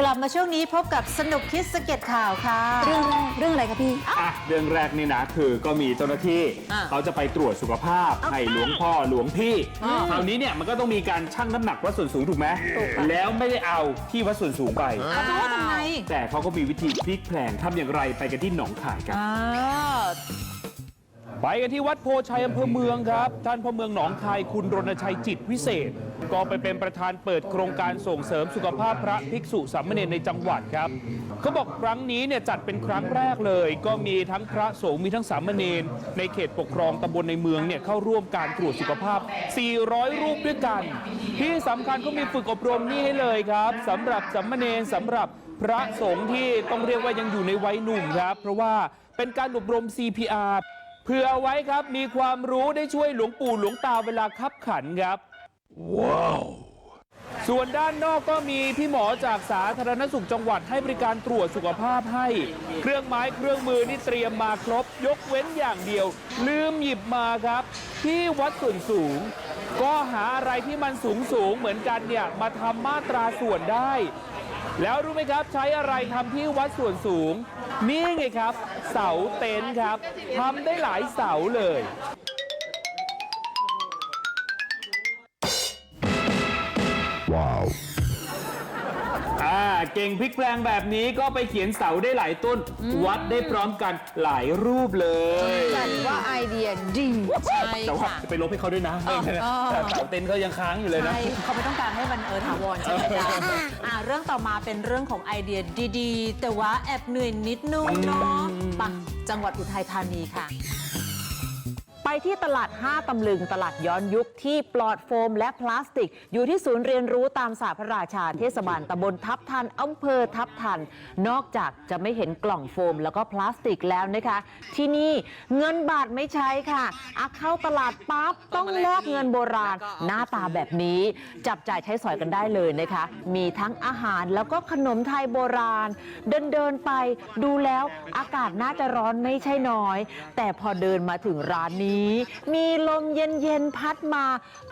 กลับมาช่วงนี้พบกับสนุกคิดสเก็ตข่าวค่ะ เรื่องแรกเรื่องอะไรคะพี่ อะเรื่องแรกนี่นะคือก็มีเจ้าหน้าที่อะเขาจะไปตรวจสุขภาพให้หลวงพ่อหลวงพี่คราวนี้เนี่ยมันก็ต้องมีการชั่งน้ำหนักวัดส่วนสูงถูกไหมแล้วไม่ได้เอาที่วัดส่วนสูงไปเอาจะว่าทำไงแต่เขาก็มีวิธีพลิกแพลงทำอย่างไรไปกันที่หนองคายกันอ่าไปกันที่วัดโพชัยอำเภอเมืองครับ ท่านพ่อเมืองหนองคายคุณรณชัยจิตวิเศษ ก็ไปเป็นประธานเปิดโครงการส่งเสริมสุขภาพพระภิกษุสามเณรในจังหวัดครับเขาบอกครั้งนี้เนี่ยจัดเป็นครั้งแรกเลย ก็มีทั้งพระสงฆ์มีทั้งสามเณรในเขตปกครองตำบลในเมืองเนี่ยเข้าร่วมการตรวจสุขภาพ 400 รูปด้วยกัน ที่สำคัญก็มีฝึกอบรมนี่ให้เลยครับสำหรับสามเณรสำหรับพระสงฆ์ที่ต้องเรียกว่ายังอยู่ในวัยหนุ่มครับ เพราะว่าเป็นการอบรม CPR เพื่อไว้ครับมีความรู้ได้ช่วยหลวงปู่หลวงตาเวลาคับขันครับ ว้าวส่วนด้านนอกก็มีพี่หมอจากสาธารณสุขจังหวัดให้บริการตรวจสุขภาพให้ เครื่องไม้เครื่องมือนี่เตรียมมาครบ ยกเว้นอย่างเดียว ลืมหยิบมาครับ ที่วัดส่วนสูง ก็หาอะไรที่มันสูงสูงเหมือนกันเนี่ยมาทำมาตราส่วนได้ แล้วรู้ไหมครับใช้อะไรทำที่วัดส่วนสูง นี่ไงครับ เสาเต็นท์ครับทำได้หลายเสาเลย เก่งพลิกแปลงแบบนี้ก็ไปเขียนเสาได้หลายต้น วัดได้พร้อมกันหลายรูปเลย จัดว่าไอเดียดีใช่แต่ว่าค่ะจะไปลบให้เขาด้วยนะไม่งั้นอ๋อแต่เสาเต็นท์เขายังค้างอยู่เลยนะ ใช่เขาไม่ต้องการให้มันเออถาวรใช่ไหมจ๊ะอ่าเรื่องต่อมาเป็นเรื่องของไอเดียดีๆ แต่ว่าแอบเหนื่อยนิดนึงเนาะไปะจังหวัดอุทัยธานีค่ะไป ที่ตลาด 5 ตำลึง ตลาดย้อนยุคที่ปลอดโฟมและพลาสติก อยู่ที่ศูนย์เรียนรู้ตามศาสตร์พระราชาเทศบาลตำบลทับทันอำเภอทับทัน นอกจากจะไม่เห็นกล่องโฟมแล้วก็พลาสติกแล้วนะคะ ที่นี่เงินบาทไม่ใช้ค่ะอเข้าตลาดปั๊บต้องแลกเงินโบราณ หน้าตาแบบนี้ จับจ่ายใช้สอยกันได้เลยนะคะ มีทั้งอาหารแล้วก็ขนมไทยโบราณ เดินเดินไปดูแล้วอากาศน่าจะร้อนไม่ใช่น้อย แต่พอเดินมาถึงร้านนี้มีลมเย็นๆพัดมา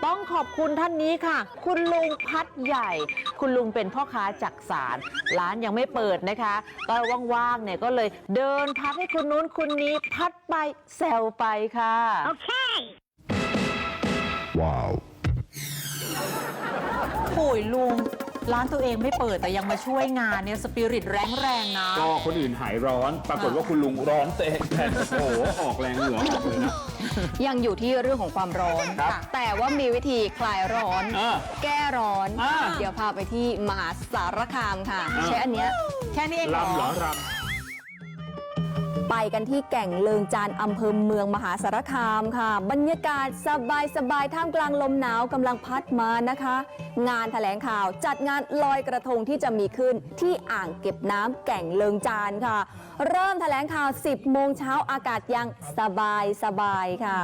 ต้องขอบคุณท่านนี้ค่ะ คุณลุงพัดใหญ่ คุณลุงเป็นพ่อค้าจักสารร้านยังไม่เปิดนะคะ ก็ว่างๆเนี่ยก็เลยเดินพัดให้คุณนู้นคุณนี้พัดไปแซวไปค่ะโอ้ยลุง ร้านตัวเองไม่เปิดแต่ยังมาช่วยงานเนี่ยสปิริตแรงแรงๆนะ ก็คนอื่นหายร้อน ปรากฏว่าคุณลุงร้อนเตะแทนโอ้โหออกแรงเหงื่อออกเลยนะ ยังอยู่ที่เรื่องของความร้อน ครับแต่ว่ามีวิธีคลายร้อน อ่าแก้ร้อน อ่าเดี๋ยวพาไปที่มหาสารคามค่ะ อ่า ใช้อันเนี้ยแค่นี้เองเหรอรำเหรอร ไปกันที่แก่งเลิงจานอำเภอเมืองมหาสารคามค่ะ บรรยากาศสบายสบายๆท่ามกลางลมหนาวกำลังพัดมานะคะ งานแถลงข่าวจัดงานลอยกระทงที่จะมีขึ้นที่อ่างเก็บน้ำแก่งเลิงจานค่ะ เริ่มแถลงข่าว 10 โมงเช้าอากาศยังสบายสบายๆค่ะ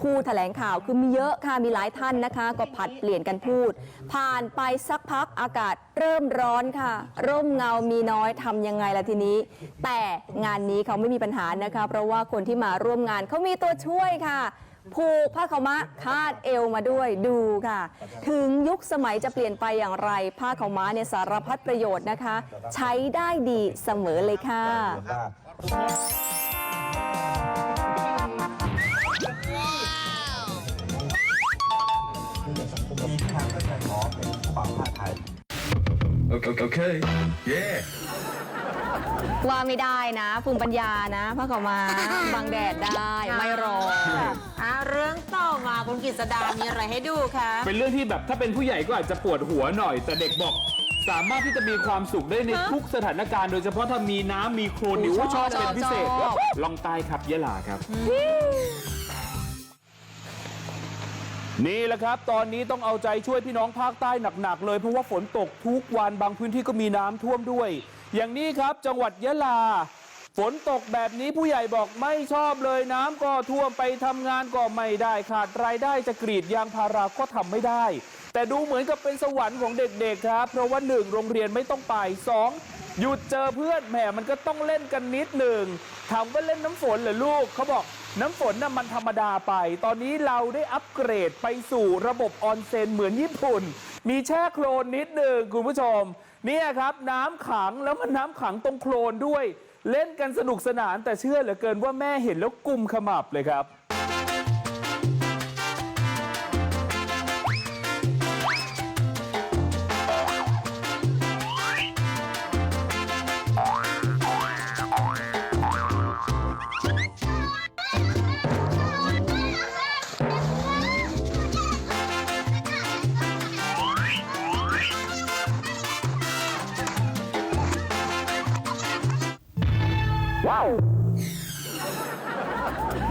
ผู้แถลงข่าวคือมีเยอะค่ะมีหลายท่านนะคะ ก็ผัดเปลี่ยนกันพูด ผ่านไปสักพักอากาศเริ่มร้อนค่ะ ร่มเงามีน้อยทำยังไงล่ะทีนี้ แต่งานนี้เขาไม่มีปัญหานะคะ เพราะว่าคนที่มาร่วมงานเขามีตัวช่วยค่ะ ผูกผ้าขาวม้าคาดเอวมาด้วยดูค่ะ ถึงยุคสมัยจะเปลี่ยนไปอย่างไร ผ้าขาวม้าเนี่ยสารพัดประโยชน์นะคะ ใช้ได้ดีเสมอเลยค่ะ Okay, okay. Yeah. ว่าไม่ได้นะภูมิปัญญานะผ้าขาวม้าบังแดดได้ไม่ร้อนอะเรื่องต่อมาคุณกฤษดามีอะไรให้ดูคะำเป็นเรื่องที่แบบถ้าเป็นผู้ใหญ่ก็อาจจะปวดหัวหน่อย แต่เด็กบอก สามารถที่จะมีความสุขได้ในทุกสถานการณ์ โดยเฉพาะถ้ามีน้ำมีโคลนนิวชอบเป็นพิเศษชอบลองใต้ครับยะลาครับ นี่แหละครับ ตอนนี้ต้องเอาใจช่วยพี่น้องภาคใต้หนักๆเลย เพราะว่าฝนตกทุกวันบางพื้นที่ก็มีน้ำท่วมด้วย อย่างนี้ครับจังหวัดยะลา ฝนตกแบบนี้ผู้ใหญ่บอกไม่ชอบเลยน้ำก็ท่วมไปทำงานก็ไม่ได้ขาดรายได้จะกรีดยางพาราก็ทำไม่ได้ แต่ดูเหมือนกับเป็นสวรรค์ของเด็กๆครับ เพราะว่าหนึ่งโรงเรียนไม่ต้องไปสองหยุดเจอเพื่อนแหมมันก็ต้องเล่นกันนิดหนึ่งถามว่าเล่นน้ำฝนเหรอลูกเขาบอกน้ำฝนน่ะมันธรรมดาไป ตอนนี้เราได้อัปเกรดไปสู่ระบบออนเซ็นเหมือนญี่ปุ่น มีแช่โคลนนิดหนึ่งคุณผู้ชม เนี่ยครับน้ำขังแล้วมันน้ำขังตรงโคลนด้วย เล่นกันสนุกสนานแต่เชื่อเหลือเกินว่าแม่เห็นแล้วกุมขมับเลยครับ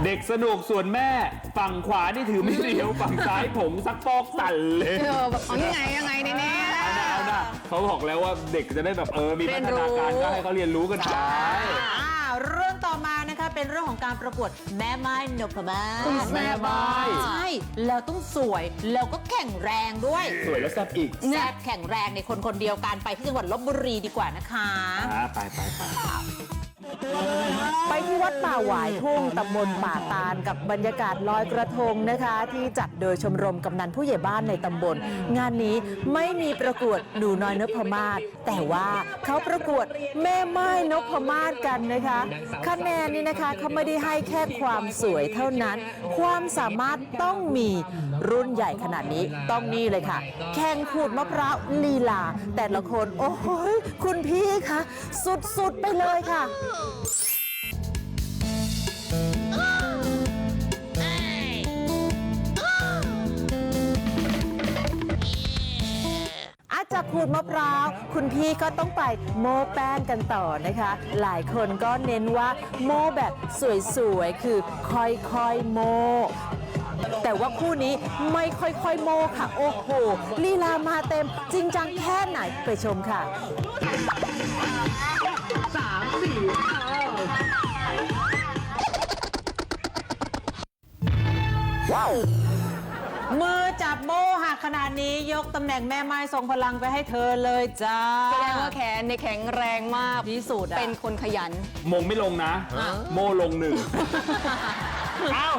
เด็กสนุกส่วนแม่ ฝั่งขวานี่ถือไม่เรียว ฝั่งซ้ายผมซักฟอกสั่นเลยเออแบบเอายังไงยังไงเนี่ยเอานะเอานะเขาบอกแล้วว่าเด็กจะได้แบบเออมีพัฒนาการก็ให้เขาเรียนรู้กันไปอ่าเรื่องต่อมานะคะเป็นเรื่องของการประกวดแม่ไม้นพมาศแม่ไม้ ใช่แล้วต้องสวยแล้วก็แข็งแรงด้วยสวยแล้วแซ่บอีกแซ่บแข็งแรงในคนคนเดียวกันไปที่จังหวัดลบบุรีดีกว่านะคะ อ่าไปไปไป ไปที่วัดป่าหวายทุ่งตำบลป่าตาล กับบรรยากาศลอยกระทงนะคะ ที่จัดโดยชมรมกำนันผู้ใหญ่บ้านในตำบล งานนี้ไม่มีประกวดหนูน้อยนพมาศแต่ว่าเขาประกวดแม่ไม้นพมาศกันนะคะคะแนนนี่นะคะเขาไม่ได้ให้แค่ความสวยเท่านั้น ความสามารถต้องมีรุ่นใหญ่ขนาดนี้ต้องนี่เลยค่ะ แข่งขูดมะพร้าวลีลา แต่ละคนโอ้โหคุณพี่คะสุดๆไปเลยค่ะอาจากขูดมะพร้าว คุณพี่ก็ต้องไปโม้แป้งกันต่อนะคะ หลายคนก็เน้นว่าโม้แบบสวยๆ คือค่อยๆโม้แต่ว่าคู่นี้ไม่ค่อยๆโม้ค่ะ โอ้โหลีลามาเต็ม จริงจังแค่ไหนไปชมค่ะ มือจับโม่หักขนาดนี้ยกตำแหน่งแม่ไม้ทรงพลังไปให้เธอเลยจ้าแสดงว่าแขนในยแข็งแรงมากที่สุดอะเป็นคนขยัน มงไม่ลงนะ โมลงหนึ่งเอ้า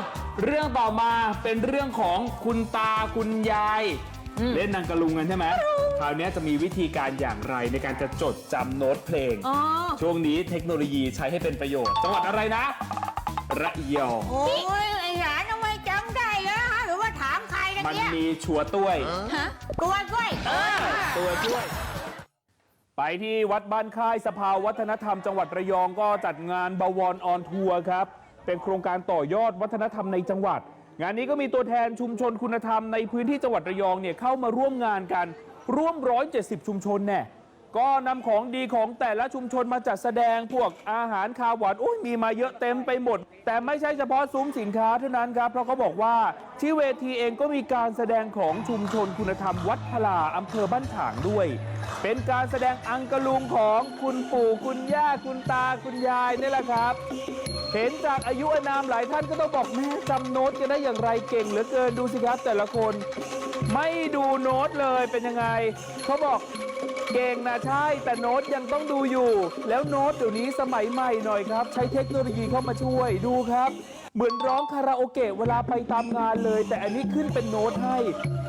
เรื่องต่อมาเป็นเรื่องของคุณตาคุณยาย เล่นนางกระลุงกันใช่ไหมคราวนี้จะมีวิธีการอย่างไรในการจะจดจำโน้ตเพลงอ๋อช่วงนี้เทคโนโลยีใช้ให้เป็นประโยชน์ จังหวัดอะไรนะ ระยอง มใครกันมันเนี่ยมีชัวร์ต้วยกล้วยกล้วยตัวช่วย ไปที่วัดบ้านค่ายสภาวัฒนธรรมจังหวัดระยองก็จัดงานบวรออนทัวร์ครับ เป็นโครงการต่อยอดวัฒนธรรมในจังหวัด งานนี้ก็มีตัวแทนชุมชนคุณธรรมในพื้นที่จังหวัดระยองเนี่ยเข้ามาร่วมงานกันร่วม 170 ชุมชนแน่ ก็นำของดีของแต่ละชุมชนมาจัดแสดงพวกอาหารคาวหวานโอ้ยมีมาเยอะเต็มไปหมด แต่ไม่ใช่เฉพาะซุ้มสินค้าเท่านั้นครับ เพราะเขาบอกว่าที่เวทีเองก็มีการแสดงของชุมชนคุณธรรมวัดพลาอำเภอบ้านฉางด้วย เป็นการแสดงอังกะลุงของคุณปู่คุณย่าคุณตาคุณยายนี่แหละครับ เห็นจากอายุอานามหลายท่านก็ต้องบอกแม่จำโน้ตกันได้อย่างไรเก่งเหลือเกินดูสิครับแต่ละคน ไม่ดูโน้ตเลยเป็นยังไง เขาบอกเก่งนะใช่ แต่โน้ตยังต้องดูอยู่ แล้วโน้ตเดี๋ยวนี้สมัยใหม่หน่อยครับ ใช้เทคโนโลยีเข้ามาช่วยดูครับ เหมือนร้องคาราโอเกะเวลาไปตามงานเลย แต่อันนี้ขึ้นเป็นโน้ตให้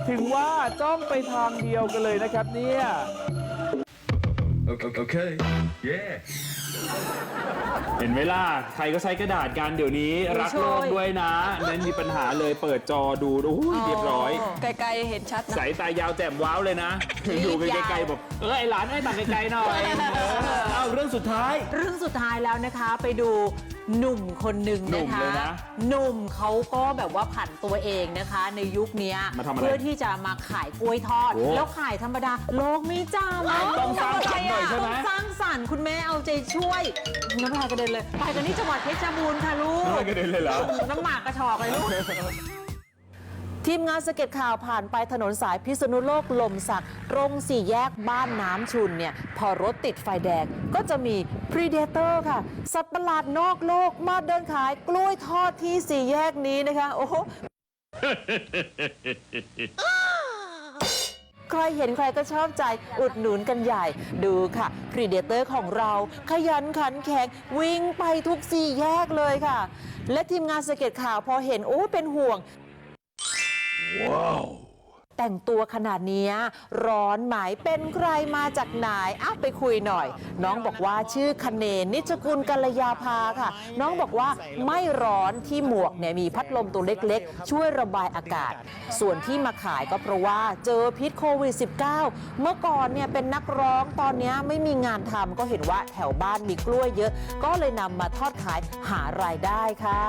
ถึงว่าจ้องไปทางเดียวกันเลยนะครับเนี่ย Okay, okay. Yeah. เห็นไหมล่ะ ใครก็ใช้กระดาษกันเดี๋ยวนี้ รักโลกด้วยนะนั้นมีปัญหาเลยเปิดจอดูโอ้ยเรียบร้อย ไกลๆเห็นชัดนะ สายตายาวแจ่มว้าวเลยนะดูไกลๆบอกเออไอหลานไอ้ตัดไกลๆหน่อยเออเอาเรื่องสุดท้าย เรื่องสุดท้ายแล้วนะคะไปดู หนุ่มคนหนึ่งหนุ่นะมคะเลยนะหนุ่มเขาก็แบบว่าผันตัวเองนะคะ ในยุคเนี้ยมาทำอะไรเพื่อที่จะมาขายกล้วยทอด โอ้แล้วขายธรรมดา โลกไม่จำต้องสร้างสรรค์หน่อยใช่ไหม ต้องสร้างสรรค์คุณแม่เอาใจช่วยน้ำลายกระเด็นเลย ไปกันที่จังหวัดเพชรบูรณ์ค่ะลูก ไม่กระเด็นเลยเหรอ น้ำหมากกระชอกเลยลูก ทีมงานสเก็ตข่าวผ่านไปถนนสายพิษณุโลกลมสักตรงสี่แยกบ้านน้ำชุนเนี่ย พอรถติดไฟแดงก็จะมีพรีเดเตอร์ค่ะ สัตว์ประหลาดนอกโลกมาเดินขายกล้วยทอดที่สี่แยกนี้นะคะ โอ้โห ใครเห็นใครก็ชอบใจอุดหนุนกันใหญ่ ดูค่ะพรีเดเตอร์ของเรา ขยันขันแข็งวิ่งไปทุกสี่แยกเลยค่ะ และทีมงานสเก็ตข่าวพอเห็นโอ้เป็นห่วง แต่งตัวขนาดเนี้ยร้อนไหมเป็นใครมาจากไหนอะไปคุยหน่อย น้องบอกว่าชื่อคเนนนิจกุลกัลยาภาค่ะ น้องบอกว่าไม่ร้อนที่หมวกเนี่ยมีพัดลมตัวเล็กๆ ช่วยระบายอากาศ ส่วนที่มาขายก็เพราะว่าเจอพิษโควิด -19 เมื่อก่อนเนี่ยเป็นนักร้องตอนเนี้ยไม่มีงานทำก็เห็นว่าแถวบ้านมีกล้วยเยอะ ก็เลยนำมาทอดขายหารายได้ค่ะ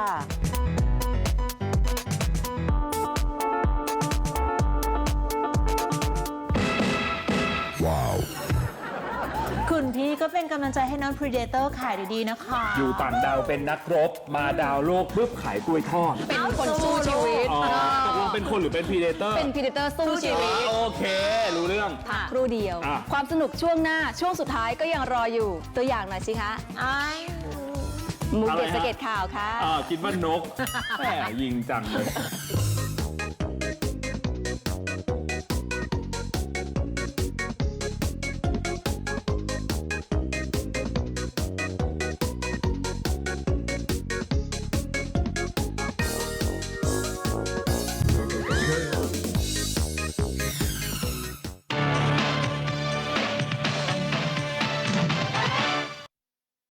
คุณพี่ก็เป็นกำลังใจให้น้อง Predator ขายดีๆนะคะ อยู่ต่างดาวเป็นนักรบ มาดาวโลกปุ๊บขายกล้วยทอดเป็นคนสู้ชีวิต อ๋อตกลงเป็นคนหรือเป็นพีเดเตอร์เป็นพีเดเตอร์สู้ชีวิตโอเค รู้เรื่อง พักครู่เดียว อะ ความสนุกช่วงหน้าช่วงสุดท้ายก็ยังรออยู่ ตัวอย่างหน่อยสิคะหมูเก็ตสะเก็ตข่าวค่ะ อ่าคิดว่านกแหมยิงจังเลย